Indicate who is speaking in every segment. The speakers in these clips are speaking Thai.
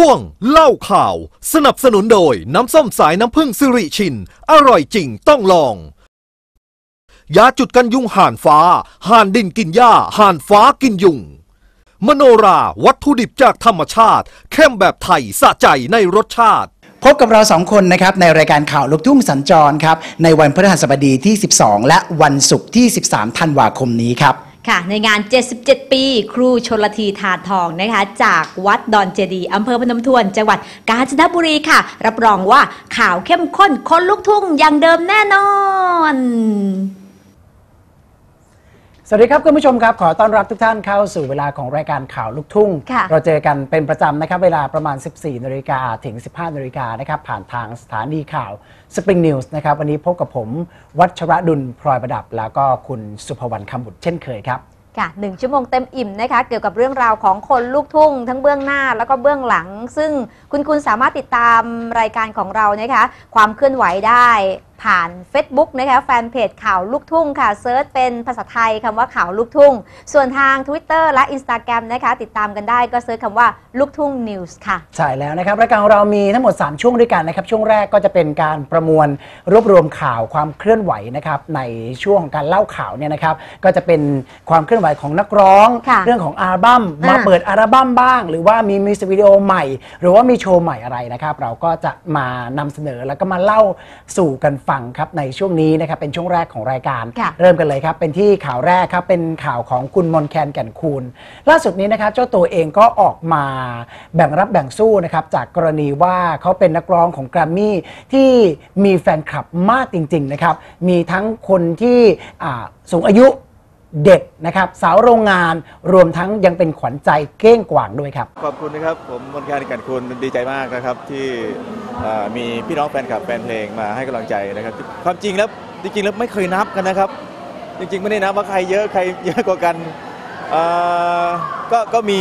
Speaker 1: ่วง เล่าข่าว สนับสนุนโดยน้ำส้มสายน้ำผึ้งสิริชิน อร่อยจริงต้องลอง ยาจุดกันยุงห่านฟ้า ห่านดินกินหญ้า ห่านฟ้ากินยุง มโนราวัตถุดิบจากธรรมชาติ เข้มแบบไทยสะใจในรสชาติ
Speaker 2: พบกับเราสองคนนะครับในรายการข่าวลูกทุ่งสัญจรครับในวันพฤหัสบดีที่ 12 และวันศุกร์ที่ 13 ธันวาคมนี้ครับ
Speaker 3: ค่ะในงาน 77 ปี ครูชนละทีทานทองนะคะจากวัดดอนเจดีอำเภอพนมทวน จังหวัดกาญจนบุรีค่ะ รับรองว่าข่าวเข้มข้นคนลูกทุ่งอย่างเดิมแน่นอน
Speaker 2: สวัสดีครับคุณผู้ชมครับ ขอต้อนรับทุกท่านเข้าสู่เวลาของรายการข่าวลูกทุ่ง
Speaker 3: ค่ะ
Speaker 2: เราเจอกันเป็นประจำนะครับ เวลาประมาณ 14นาฬิกาถึง 15นาฬิกานะครับผ่านทางสถานีข่าว Spring News นะครับ วันนี้พบกับผม วัชระดุลพลอยประดับ แล้วก็คุณสุภวรรณคำบุตรเช่นเคยครับ
Speaker 3: ค่ะหนึ่งชั่วโมงเต็มอิ่มนะคะ เกี่ยวกับเรื่องราวของคนลูกทุ่ง ทั้งเบื้องหน้าแล้วก็เบื้องหลัง ซึ่งคุณคุณสามารถติดตามรายการของเรานะคะ ความเคลื่อนไหวได้ ผ่าน Facebook นะคะแฟนเพจข่าวลูกทุ่งค่ะเซิร์ชเป็นภาษาไทยคำว่าข่าวลูกทุ่ง ส่วนทาง Twitter และ Instagram นะคะติดตามกันได้ก็เซิร์ชคำว่าลูกทุ่ง News ค่ะ
Speaker 2: ใช่แล้วนะครับรายการของเรามีทั้งหมด 3 ช่วงด้วยกันนะครับ ช่วงแรกก็จะเป็นการประมวลรวบรวมข่าวความเคลื่อนไหวนะครับในช่วงของการเล่าข่าวเนี่ยนะครับก็จะเป็นความเคลื่อนไหวของนักร้อง
Speaker 3: ค่ะ
Speaker 2: เรื่องของอัลบั้มมา
Speaker 3: อ่า
Speaker 2: เปิดอัลบั้มบ้าง หรือว่ามีมิวสิกวิดีโอใหม่ หรือว่ามีโชว์ใหม่อะไรนะครับเราก็จะมานำเสนอแล้วก็มาเล่าสู่กันฟังครับในช่วงนี้นะครับเป็นช่วงแรกของรายการ
Speaker 3: ค่ะ
Speaker 2: เริ่มกันเลยครับ เป็นที่ข่าวแรกครับ เป็นข่าวของคุณมนแคนแก่นคูณล่าสุดนี้นะครับ เจ้าตัวเองก็ออกมาแบ่งรับแบ่งสู้นะครับ จากกรณีว่าเขาเป็นนักร้องของแกรมมี่ที่มีแฟนคลับมากจริง ๆ นะครับ มีทั้งคนที่อ่าสูงอายุ เด็กนะครับสาวโรงงานรวมทั้งยังเป็นขวัญใจเก้งกวางด้วยครับ
Speaker 4: ขอบคุณนะครับ ผมมนการกันคุณดีใจมากนะครับที่เอ่อมีพี่น้องแฟนคลับแฟนเพลงมาให้กำลังใจนะครับ ความจริงแล้วจริงๆแล้วไม่เคยนับกันนะครับ จริงๆไม่ได้นับว่าใครเยอะใครเยอะกว่ากันเอ่อก็ก็มี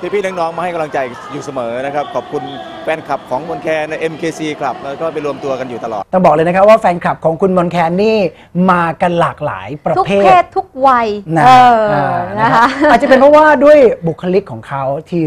Speaker 4: พี่ๆน้องๆมาให้กำลังใจอยู่เสมอนะครับ ขอบคุณแฟนคลับของมนต์แคนใน MKC ครับแล้วก็ไปรวมตัวกันอยู่ตลอด
Speaker 2: ต้องบอกเลยนะครับว่าแฟนคลับของคุณมนแคนนี่มากันหลากหลายประ
Speaker 3: ทุก
Speaker 2: เภ
Speaker 3: เพ
Speaker 2: ท
Speaker 3: ศทุกวัย
Speaker 2: นะ
Speaker 3: เออ
Speaker 2: อ่า
Speaker 3: นะ
Speaker 2: นะคะอาจจะเป็นเพราะว่าด้วยบุคลิกของเขาที่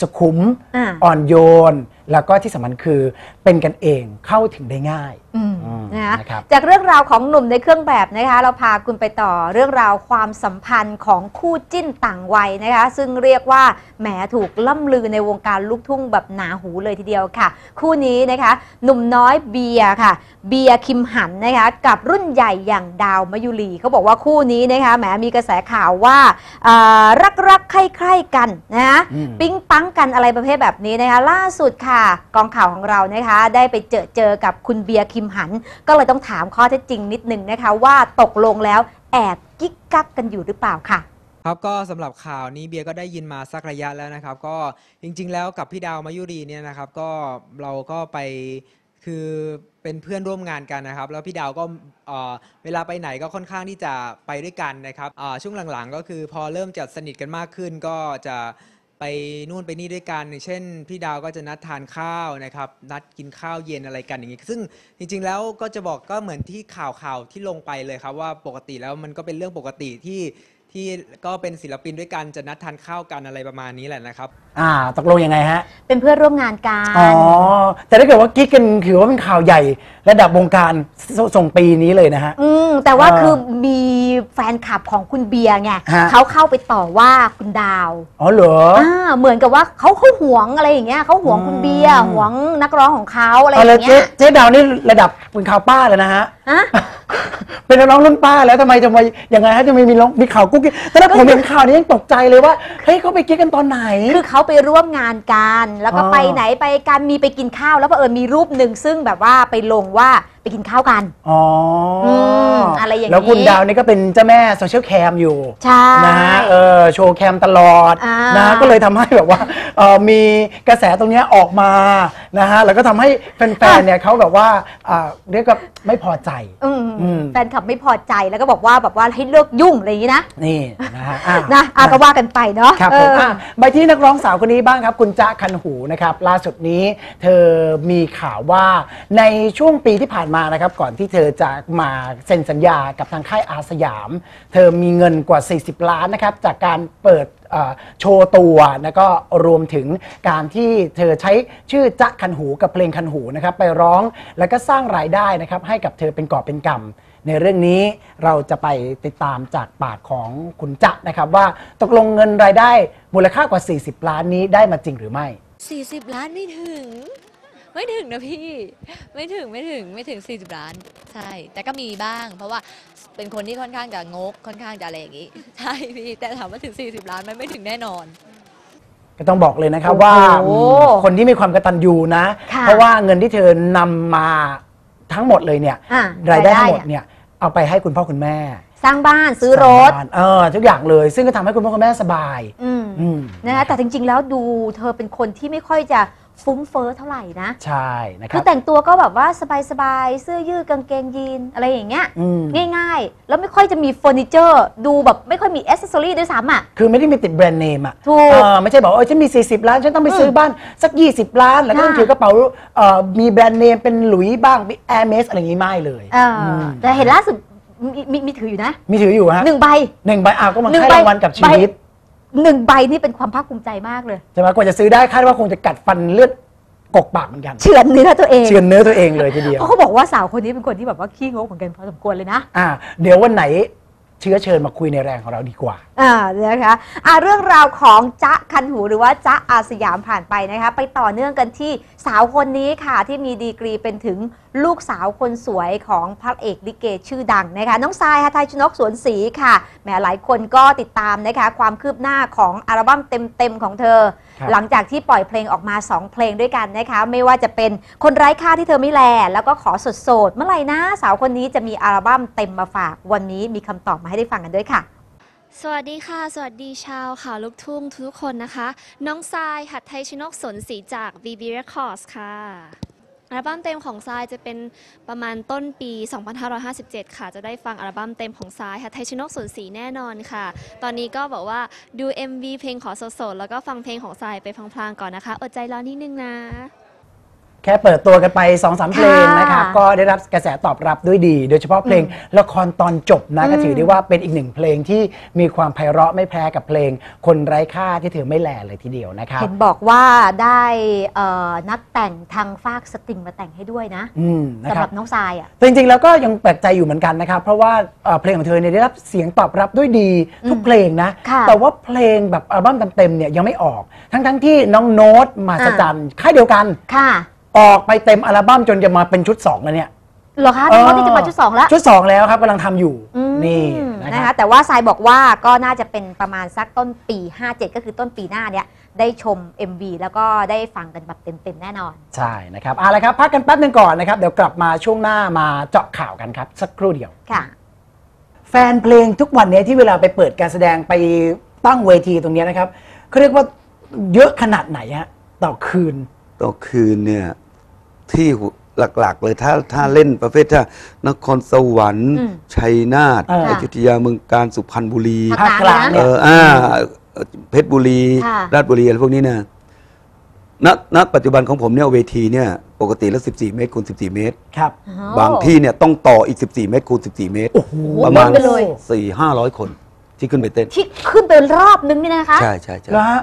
Speaker 2: สุขุม
Speaker 3: อ่า
Speaker 2: อ่อนโยน แล้วก็ที่สำคัญคือ เป็นกันเองเข้าถึงได้ง่าย
Speaker 3: อืม
Speaker 2: อืม
Speaker 3: นะคะ
Speaker 2: นะครับ
Speaker 3: จากเรื่องราวของหนุ่มในเครื่องแบบนะคะ เราพาคุณไปต่อเรื่องราวความสัมพันธ์ของคู่จิ้นต่างวัยนะคะ ซึ่งเรียกว่าแหมถูกล่ำลือในวงการลูกทุ่งแบบหนาหูเลยทีเดียวค่ะ คู่นี้นะคะ หนุ่มน้อยเบียร์ค่ะ เบียร์คิมหันนะคะ กับรุ่นใหญ่อย่างดาวมยุรีเขาบอกว่าคู่นี้นะคะแหมมีกระแสข่าวว่ารักรักๆใคร่ๆกันนะคะ
Speaker 2: อืม
Speaker 3: ปิ๊งปังกันอะไรประเภทแบบนี้นะคะ ล่าสุดค่ะ กองข่าวของเรานะคะได้ไปเจอเจอกับคุณเบียร์คิมหัน ก็เลยต้องถามข้อเท็จจริงนิดนึงนะคะ ว่าตกลงแล้วแอบกิ๊กกักกันอยู่หรือเปล่าค่ะ
Speaker 5: ครับก็สำหรับข่าวนี้เบียร์ก็ได้ยินมาสักระยะแล้วนะครับ ก็จริง ๆ แล้วกับพี่ดาวมายุรีเนี่ยนะครับ ก็เราก็ไปคือเป็นเพื่อนร่วมงานกันนะครับ แล้วพี่ดาวก็เวลาไปไหนก็ค่อนข้างที่จะไปด้วยกันนะครับช่วงหลังๆ ก็คือพอเริ่มจะสนิทกันมากขึ้นก็จะ ไปนู่นไปนี่ด้วยกันอย่างเช่น พี่ดาวก็จะนัดทานข้าวนะครับ นัดกินข้าวเย็นอะไรกันอย่างนี้ ซึ่งจริง ๆ แล้วก็จะบอกก็เหมือนที่ข่าวข่าวที่ลงไปเลยครับว่าปกติแล้วมันก็เป็นเรื่องปกติที่ ที่ก็เป็นศิลปินด้วยกันจะนัดทานข้าวกันอะไรประมาณนี้แหละนะครับ
Speaker 2: อ่าตกลงยังไงฮะ
Speaker 3: เป็นเพื่อนร่วมงานกัน
Speaker 2: อ๋อแต่ถ้าเกิดว่ากิ๊กกันถือว่าเป็นข่าวใหญ่ระดับวงการสส่งปีนี้เลยนะฮะ
Speaker 3: อืมแต่ว่า
Speaker 2: เออ
Speaker 3: คือมีแฟนคลับของคุณเบียร์ไง
Speaker 2: ฮะ
Speaker 3: เขาเข้าไปต่อว่าคุณดาว
Speaker 2: อ๋อเหรอ
Speaker 3: อ่าเหมือนกับว่าเขาเขาหวงอะไรอย่างเงี้ยเขาหวง
Speaker 2: อืม
Speaker 3: คุณเบียร์หวงนักร้องของเขาอะไรอ
Speaker 2: เอา
Speaker 3: ย่าง
Speaker 2: แล้ว
Speaker 3: เงี้
Speaker 2: เจ๊
Speaker 3: ย
Speaker 2: เจ๊ดาวนี่ระดับเป็นข่าวป้าเลยนะฮะ
Speaker 3: ฮะ
Speaker 2: เป็นร้องรุ่นป้าแล้วทำไมจะมาอย่างไงฮะจะไม่มีร้องมีข่าวกุ๊กกิ๊กแต่ถ้าผมเห็นข่าวนี้ยังตกใจเลยว่าเฮ้ยเขาไปกิ๊กกันตอนไหน
Speaker 3: คือเขาไปร่วมงานกัน แล้วก็ไปไหนไปกันมีไปกินข้าว แล้วเผอิญมีรูปหนึ่งซึ่งแบบว่าไปลงว่า ไปกินข้าวกัน
Speaker 2: อ๋ออ
Speaker 3: มอะไรอย่างนี้
Speaker 2: แล้วคุณดาวนี่ก็เป็นเจ้าแม่โซเชียลแคมอยู่
Speaker 3: ใช่
Speaker 2: นะฮะเออโชว์แคมตลอด
Speaker 3: อ่า
Speaker 2: นะฮะก็เลยทำให้แบบว่าเออมีกระแสตรงเนี้ยออกมานะฮะแล้วก็ทำให้แฟนๆเนี่ยเขาแบบว่าอ่าเรียกว่าไม่พอใจ
Speaker 3: อืม
Speaker 2: อืม
Speaker 3: แฟนคลับไม่พอใจแล้วก็บอกว่าแบบว่าให้เลิกยุ่งอะไรอย่างนี้นะ
Speaker 2: นี่นะฮะอะ
Speaker 3: นะอาก็ว่ากันไปเนาะ
Speaker 2: ครับ
Speaker 3: เอ
Speaker 2: ผม
Speaker 3: อ
Speaker 2: อะไปที่นักร้องสาวคนนี้บ้างครับ คุณจ๊ะคันหูนะครับ ล่าสุดนี้ เธอมีข่าวว่าในช่วงปีที่ผ่านมามานะครับก่อนที่เธอจะมาเซ็นสัญญากับทางค่ายอาสยาม เธอมีเงินกว่า 40 ล้านนะครับจากการเปิดโชว์ตัวแล้วก็รวมถึงการที่เธอใช้ชื่อจ๊ะคันหูกับเพลงคันหูนะครับไปร้องแล้วก็สร้างรายได้นะครับให้กับเธอเป็นกอบเป็นกำในเรื่องนี้เราจะไปติดตามจากปากของคุณจ๊ะนะครับว่าตกลงเงินรายได้มูลค่ากว่า 40 ล้านนี้ได้มาจริงหรือไม่
Speaker 6: 40 ล้านไม่ถึง ไม่ถึงนะพี่ ไม่ถึงไม่ถึงไม่ถึง 40 ล้าน ใช่ แต่ก็มีบ้าง เพราะว่าเป็นคนที่ค่อนข้างจะงก ค่อนข้างจะอะไรอย่างงี้ ใช่พี่ แต่ถามว่าถึง 40 ล้านไหมันไม่ถึงแน่นอน
Speaker 2: ก็ต้องบอกเลยนะครับ
Speaker 3: โอ้โห
Speaker 2: ว่าอืมคนที่มีความกตัญญูนะ
Speaker 3: ค่ะ
Speaker 2: เพราะว่าเงินที่เธอนำมาทั้งหมดเลยเนี่ย
Speaker 3: อะ
Speaker 2: รายได้ทั้งหมด
Speaker 3: อะ
Speaker 2: เนี่ยเอาไปให้คุณพ่อคุณแม่
Speaker 3: สร้างบ้านซื้อรถ
Speaker 2: สร้างบ้านเออทุกอย่างเลย ซึ่งก็ทำให้คุณพ่อคุณแม่สบาย
Speaker 3: อืม
Speaker 2: อืม
Speaker 3: นะคะแต่จริงๆ แล้วดูเธอเป็นคนที่ไม่ค่อยจะ ฟุ้งเฟ้อเท่าไหร่นะ
Speaker 2: ใช่นะค
Speaker 3: คื
Speaker 2: รั
Speaker 3: อบแต่งตัวก็แบบว่าสบายๆเสื้อยืดกางเกงยีนอะไรอย่างเงี้ย
Speaker 2: อืม
Speaker 3: ง่ายๆ แล้วไม่ค่อยจะมีเฟอร์นิเจอร์ดูแบบไม่ค่อยมีอ c เซสซอรี่ด้วยซ้ำอะ
Speaker 2: คือไม่ได้มีติดแบรนด์เนมอะ
Speaker 3: ถูก
Speaker 2: เออไม่ใช่บอกว่าเออฉันมี 40 ล้าน ฉันต้องไปซื้อบ้านสัก 20 ล้าน แล้วก็ต้อง
Speaker 3: ค่ะ
Speaker 2: ถือกระเป๋าเอ่อมีแบรนด์เนมเป็นหลุยส์บ้างแอร์เมสอะไรอย่างงี้ไม่เลย
Speaker 3: เอออ
Speaker 2: ม
Speaker 3: แต่เห็นล่าสุดมีมีมีถืออยู่นะ
Speaker 2: มีถืออยู่ฮะ
Speaker 3: หนึ่งใบ
Speaker 2: หนึ่งใบอ้าวก็มา
Speaker 3: หนึ่ง
Speaker 2: ให้
Speaker 3: ใบ
Speaker 2: รางวัลกับชีวิต
Speaker 3: หนึ่งใบนี่เป็นความภาคภูมิใจมากเลย
Speaker 2: ใช่ไหมกว่าจะซื้อได้คาดว่าคงจะกัดฟันเลือดกกปากเหมือนกัน
Speaker 3: เฉือนเนื้อตัวเอง
Speaker 2: เชือนเนื้อตัวเองเลยทีเดียว
Speaker 3: เพราะเขาบอกว่าสาวคนนี้เป็นคนที่แบบว่าขี้งกเหมือนกันพอสมควรเลยนะ
Speaker 2: อ่า เดี๋ยววันไหนเชื้อเชิญมาคุยในแรงของเราดีกว่า
Speaker 3: อ่านะคะอ่าเรื่องราวของจ๊ะคันหูหรือว่าจ๊ะอาสยามผ่านไปนะคะ ไปต่อเนื่องกันที่สาวคนนี้ค่ะที่มีดีกรีเป็นถึง ลูกสาวคนสวยของพระเอกลิเกชื่อดังนะคะ น้องทรายฮะไทยชนกสวนศรีค่ะแหมหลายคนก็ติดตามนะคะความคืบหน้าของอัลบั้มเต็มๆของเธอ
Speaker 2: ครับ
Speaker 3: หลังจากที่ปล่อยเพลงออกมา 2 เพลงด้วยกันนะคะ ไม่ว่าจะเป็นคนไร้ค่าที่เธอไม่แล แล้วก็ขอสดโสดๆเมื่อไหร่นะสาวคนนี้จะมีอัลบั้มเต็มมาฝากวันนี้มีคำตอบมาให้ได้ฟังกันด้วยค่ะ
Speaker 6: สวัสดีค่ะ สวัสดีชาวข่าวลูกทุ่งทุกคนนะคะ น้องทรายหัดไทยชนกสนศรีจาก BB Records ค่ะ อัลบั้มเต็มของทรายจะเป็นประมาณต้นปี 2557 ค่ะ จะได้ฟังอัลบั้มเต็มของทรายค่ะไทยชนกสนสีแน่นอนค่ะ ตอนนี้ก็บอกว่าดู MV เพลงขอสดๆ แล้วก็ฟังเพลงของทรายไปพลางๆก่อนนะคะ อดใจรอนิดนึงนะ
Speaker 2: แค่เปิดตัวกันไป2อสามเพลง
Speaker 3: ค่ะ
Speaker 2: นะครับก็ได้รับกระแสตอบรับด้วยดี โดยเฉพาะเพลงละครตอนจบนะ
Speaker 3: อืม
Speaker 2: ก็ถือได้ว่าเป็นอีกหนึ่งเพลงที่มีความไพเราะไม่แพ้กับเพลง คนไร้ค่าที่เธอไม่แหล่เลยทีเดียวนะครับ
Speaker 3: เห็นบอกว่าได้เอ่อนักแต่งทางฟากสตริงมาแต่งให้ด้วยนะ
Speaker 2: อืมนะ
Speaker 3: สำ
Speaker 2: ค
Speaker 3: ห
Speaker 2: รั
Speaker 3: รับบน้องทรายอะ
Speaker 2: แต่จริงๆแล้วก็ยังแปลกใจอยู่เหมือนกันนะครับเพราะว่าเอ่อเพลงของเธอเนี่ยได้รับเสียงตอบรับด้วยดีทุก
Speaker 3: อืม
Speaker 2: เพลงนะ
Speaker 3: ค่ะ
Speaker 2: แต่ว่าเพลงแบบอัลบั้มเต็มๆเนี่ยยังไม่ออก ทั้งๆที่น้องโน้ตมาสจันค่ายเดียวกัน
Speaker 3: ค่ะ
Speaker 2: ออกไปเต็มอัลบั้มจนจะมาเป็นชุด2แล้วเนี่ย
Speaker 3: เหรอคะน้องนี่จะมาชุดสองแล้ว
Speaker 2: ชุด 2 แล้วครับกำลังทำอยู่
Speaker 3: อืม
Speaker 2: นี่นะ
Speaker 3: นะ
Speaker 2: ครั
Speaker 3: คะ
Speaker 2: บ
Speaker 3: แต่ว่าทรายบอกว่าก็น่าจะเป็นประมาณสักต้นปี 57 ก็คือต้นปีหน้าเนี้ยได้ชม MV แล้วก็ได้ฟังกันแบบเต็มๆแน่นอน
Speaker 2: ใช่นะครับเอาละครับ พักกันแป๊บหนึงก่อนนะครับ เดี๋ยวกลับมาช่วงหน้ามาเจาะข่าวกันครับ สักครู่เดียว
Speaker 3: ค่ะ
Speaker 2: แฟนเพลงทุกวันนี้ที่เวลาไปเปิดการแสดงไปตั้งเวทีตรงเนี้ยนะครับเขาเรียกว่าเยอะขนาดไหนฮะต่อคืน
Speaker 7: ต่อคืนเนี่ย ที่หลัก ๆ เลยถ้าถ้าเล่นประเภทถ้านครสวรรค์
Speaker 3: อืม
Speaker 7: ชัยนาท
Speaker 2: เออ
Speaker 7: อยุธยาเมืองการสุพรรณบุรี
Speaker 3: ภาคกลาง
Speaker 2: ภาคกลาง
Speaker 3: นะ
Speaker 7: เอออ่าเพชรบุรี
Speaker 3: ค่ะ
Speaker 7: ราชบุรีอะไรพวกนี้นะณณปัจจุบันของผมเนี่ยเวทีเนี่ยปกติแล้ว 14 เมตรคูณ 14 เมตร
Speaker 2: ครับ
Speaker 7: บางที่เนี่ยต้องต่ออีก 14 เมตรคูณ 14 เมตร
Speaker 2: โอ้โห
Speaker 7: ประมาณ
Speaker 3: เบิ้ลไปเลย
Speaker 7: 4 500 คนที่ขึ้นไปเต้น
Speaker 3: ที่ขึ้นไปรอบนึงนี่นะคะ
Speaker 7: ใช่ใช่ใช่
Speaker 2: แล้วฮะ